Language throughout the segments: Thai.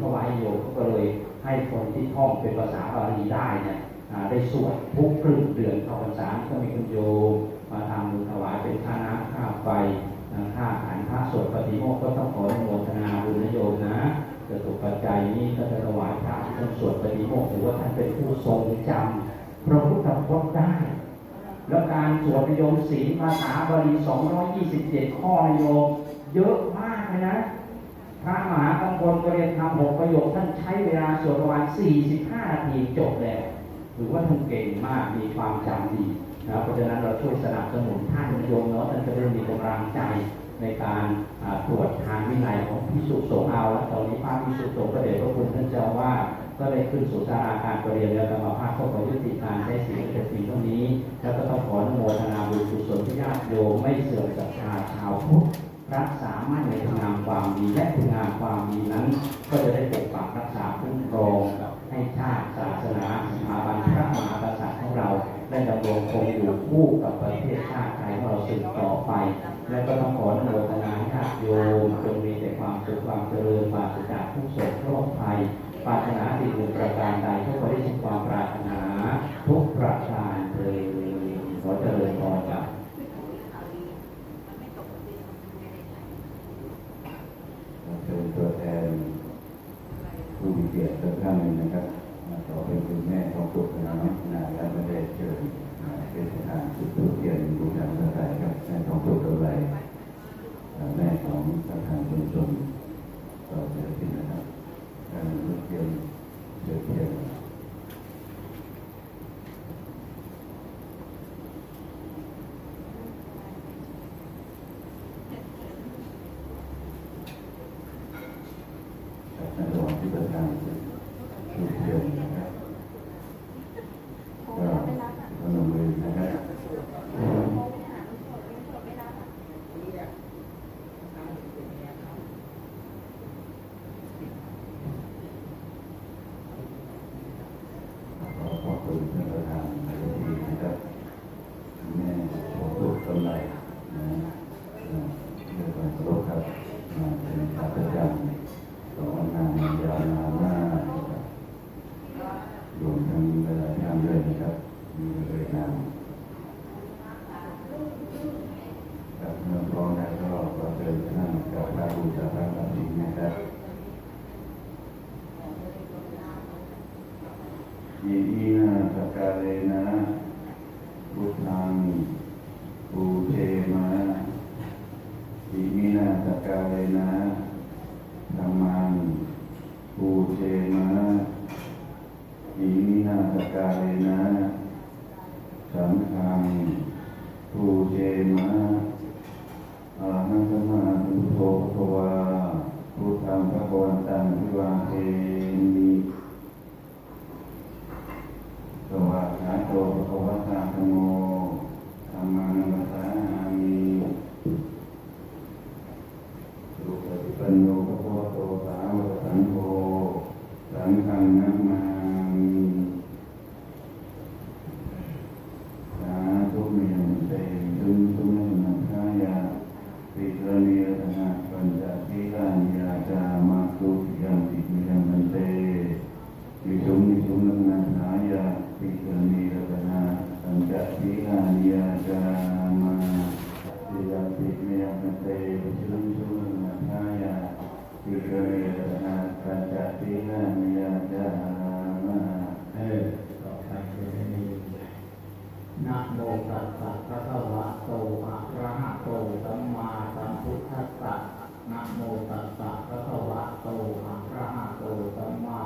ถวายโยมก็เลยให้คนที่ท่องเป็นภาษาบาลีได้เนี่ยได้สวดทุกครึ่งเดือนเข้าพรรษาก็มีคุณโยมมาทำบุญถวายเป็นค่าน้ำค่าไฟอ่าค่าอาหารค่าสวดปฏิโมกข์ก็ต้องขออนุโมทนาบุญนโยมนะจะถูกปัจจัยนี้ก็จะถวายพระท่านสวดปฏิโมกข์ถือว่าท่านเป็นผู้ทรงจำพระพุทธพจน์ได้ แล้วการสวดนิยมศีลภาษาบาลี227 ข้อนิยมเยอะมากเลยนะ พระมหากังวลกเรียนทำหกประโยคท่านใช้เวลาสวดประมาณ 45 นาทีจบแล้วถือว่าท่านเก่งมากมีความจำดีนะเพราะฉะนั้นเราช่วยสนับสนุนท่านนิยมเนาะท่านจะได้มีกำลังใจในการตรวจทางวินัยของพิสุสงฆ์เอาแล้วตอนนี้พระพิสุสงฆ์ก็เดชพระคุณท่านเจ้าว่าก็ได้ขึ้นสู่สาราการเรียนแล้วกรรมภาคก็ขอยุติการใช้สิ่งเป็นสิ่งเท่านี้ แล้วก็ต้องขออนุโมทนาบุญกุศลที่ญาติโยมไม่เสื่อมศรัทธาชาวพุทธ รักษามั่นในคุณงามความดีและคุณงามความดีนั้น ก็จะได้ปกปักรักษาคุ้มครองให้ชาติศาสนาสถาบันพระมหากษัตริย์ของเรา ได้ดำรงคงอยู่คู่กับประเทศชาติไทยของเราสืบต่อไป และก็ต้องขออนุโมทนาให้ญาติโยมจงมีแต่ความสุขความเจริญปราศจากทุกโศกโรคภัยปรารถนาสิ่งหนึ่งประการใดก็ขอได้สิ่งความปรารถนา ทุกประการเลยขอเจริญพรครับ เชิญตัวแทนผู้มี เกียรติทุกท่านเลยนะครับขอเป็นคุณแม่ของตุกนะนะแล้วไม่ได้เชิญเป็นประธานสุดทุกเกียรติบูชาพระไตรครับแม่ของตุกอะไรแม่ของประธานชุมชนต่อเสียทีนะครับการลุกเกียรติเชิญเกียรติ ในระหว่างที่ประธานชุมเชิญนะครับก็พนมมือนะครับขอขอบคุณท่านประธานในวันนี้นะครับแม่ของลูกกำไรนะเรื่องการเคารพครับมาเป็นขาประจำ สองงานยาวนานมากนะครับรวมทั้งเวลาทำด้วยนะครับมีเลยนามครับเมื่อพร้อมแล้วก็ขอเชิญท่านกับพระบูชาพระรับสิงห์นะครับยินดีนะสักการะนะพุทธังปูเชมายินดีนะสักการะนะ ธรรมังปูเชนะอิมินา สการเลนะสังฆังภูเจมะ สุนันนันหายาปิตรเนียตนะปัญจศีลานิยาจามาติยังติเมียมันเตชุนชุนนายาติเกเรนะปัญจตินามิยาจามาเออต่อไปจะได้มีนะโมตัสสะภะคะวะโตอะระหะโตสัมมาสัมพุทธัสสะนะโมตัสสะภะคะวะโตอะระหะโตสัมมา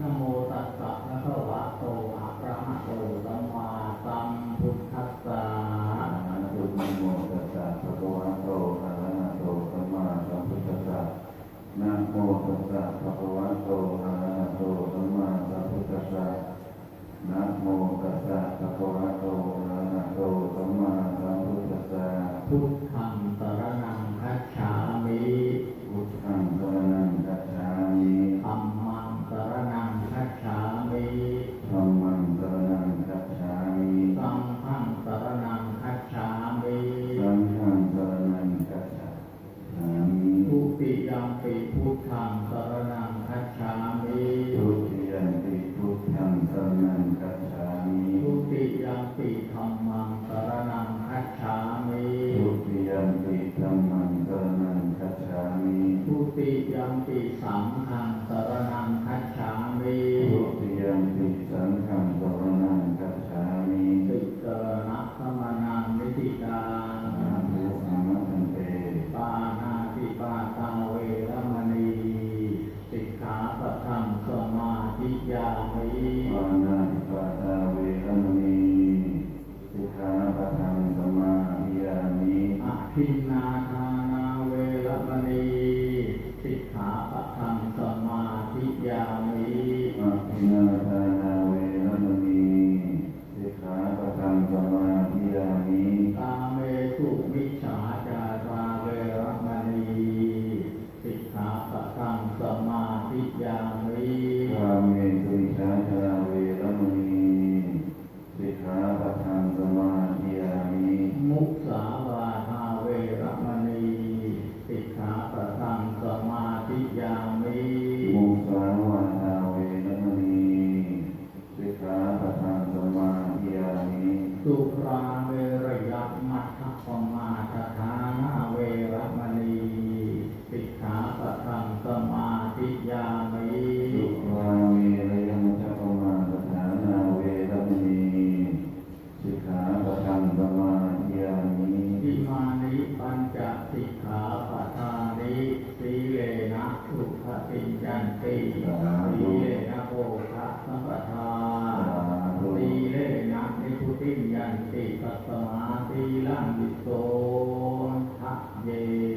นโมตัสสะภะคะวะโตอะระหะโตสัมมาสัมพุทธัสสะอะนะโมตัสสะภะคะวะโตอะระหะโตสัมมาสัมพุทธัสสะนะโมตัสสะภะคะวะโตอะระหะโตสัมมา นันติปัสสมาตีลังวิโสทะเย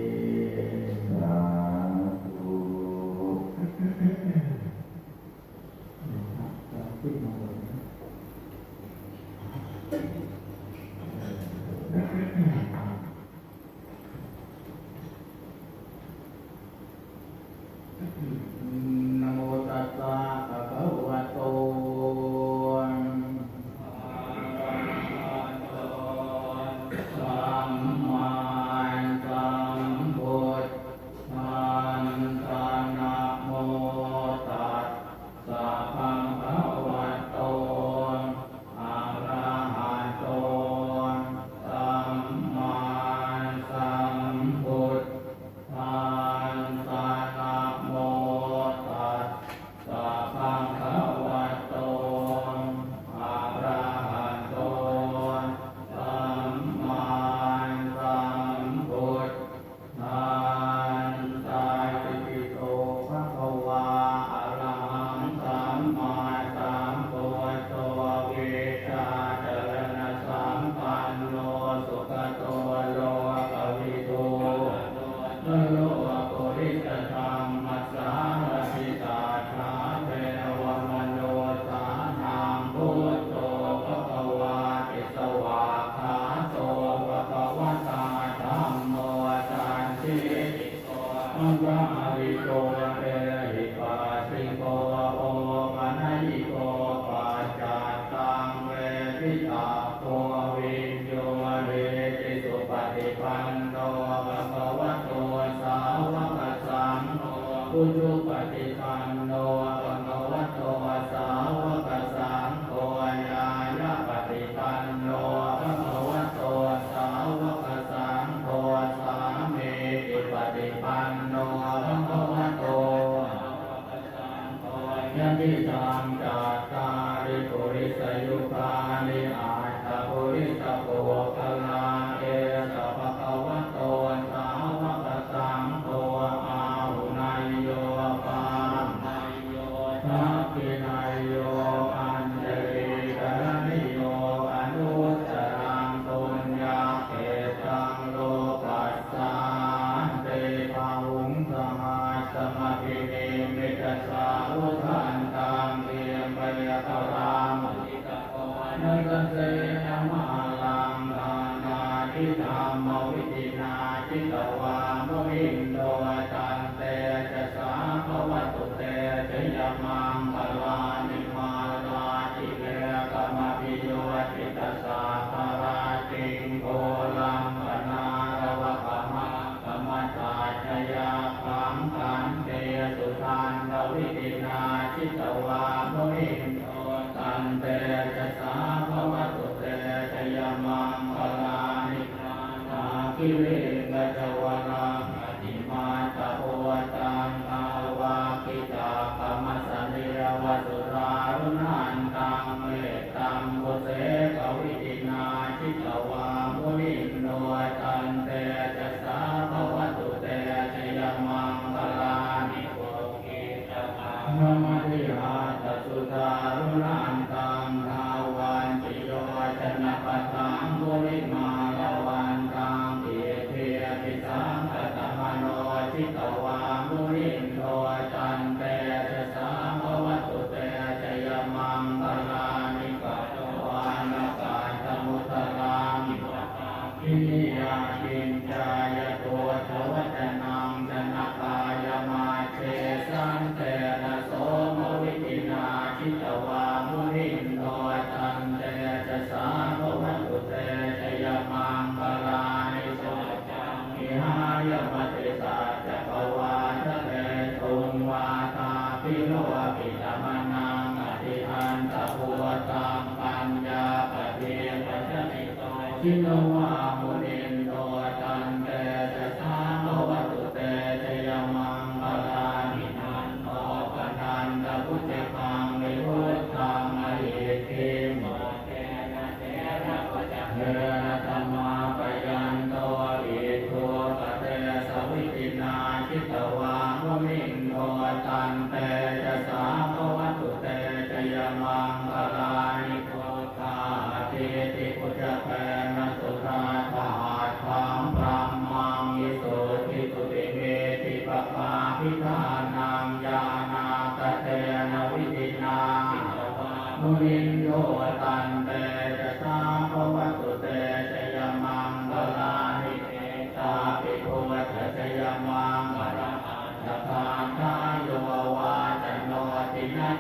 Minta.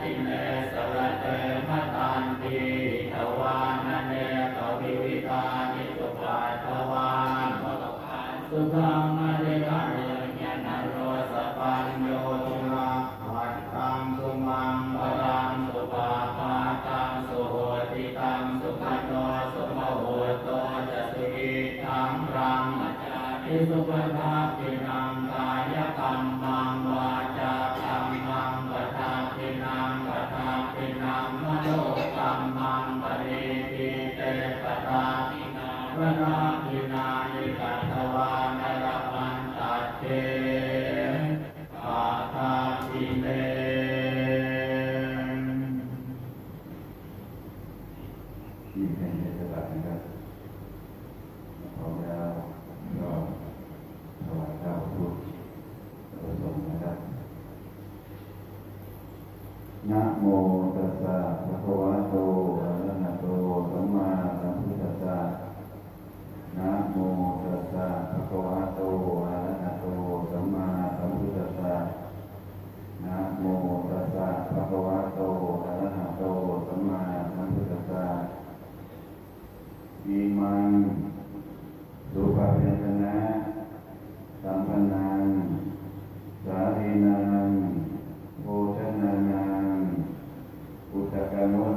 Amen. and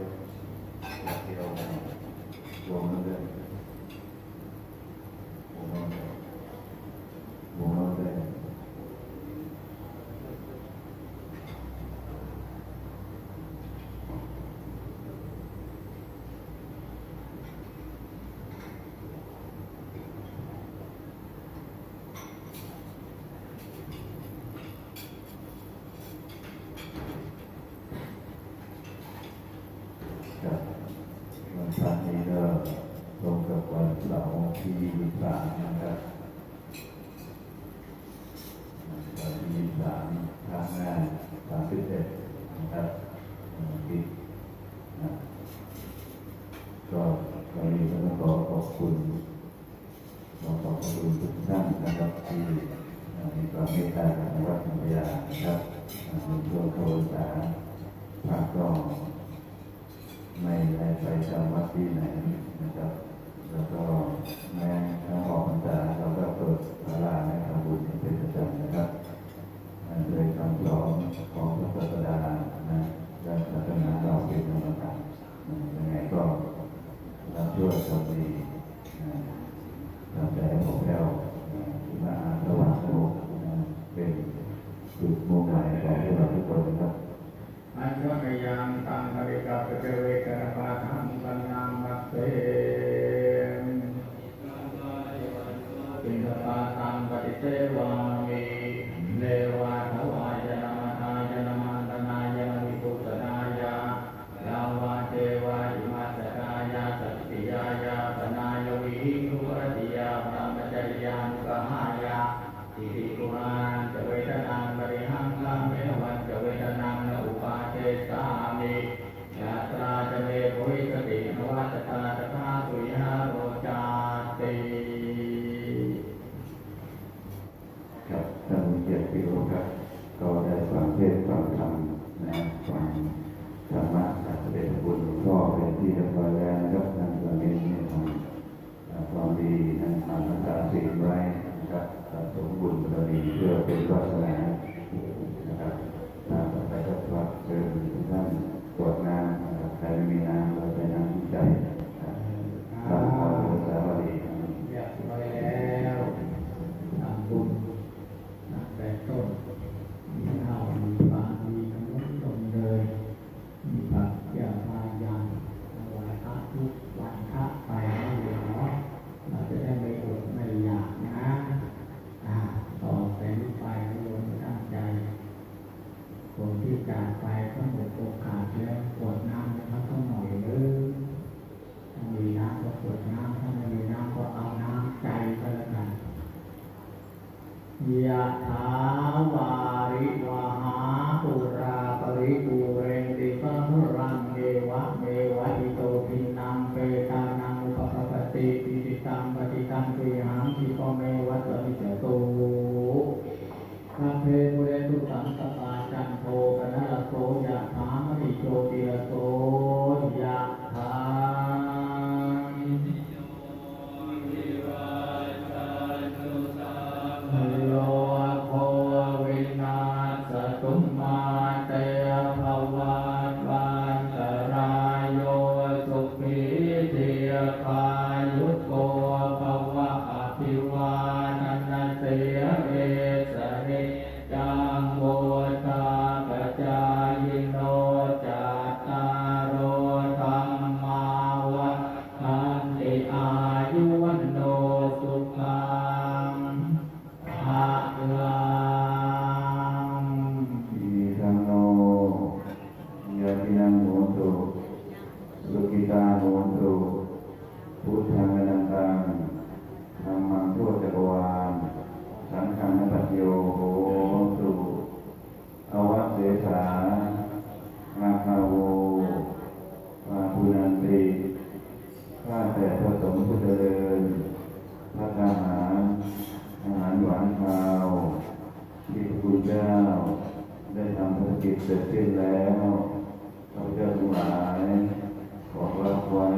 이렇게 이렇게 이렇게 이렇게 이렇게 ษาพระก็ไม่ได้ไปจำวัดที่ไหนนะครับ แล้วก็แม้ทั้งออกพรรษาเราก็เปิดพระลาให้ทำบุญเป็นประจำนะครับโดยคำสอนของพระศาสดานะและศาสนาเราเป็นธรรมกายยังไงก็รับช่วยทนดีทำใจของเรามาสว่างสงบเป็นจุดมุ่งหมายของพวกเราทุกคน วกยังตังภริกาปเจเวกรปาทังปัญญามัตเตปิณฑปาทังปฏิเทวา Yeah. ร็จสิ้นแล้วพระเจ้าทั้งหลาย ขอรับไว้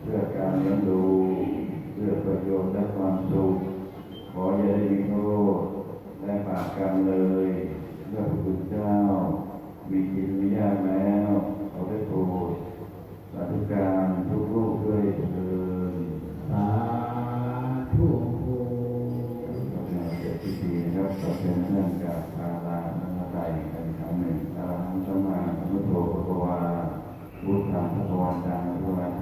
เพื่อการเลี้ยงดูเพื่อประโยชน์และความสุข ขออย่าได้มีโทษและบาปกรรมเลยเพื่อพระพุทธเจ้า มีกินมียากแล้ว ขอได้โปรดสาธุการ belong down the line.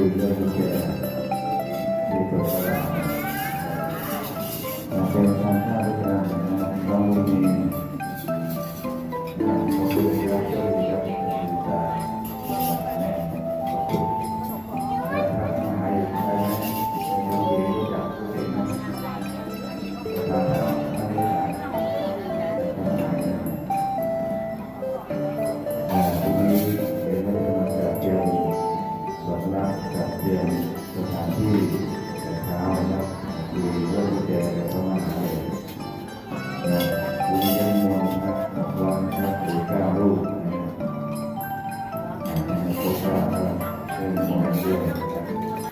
เร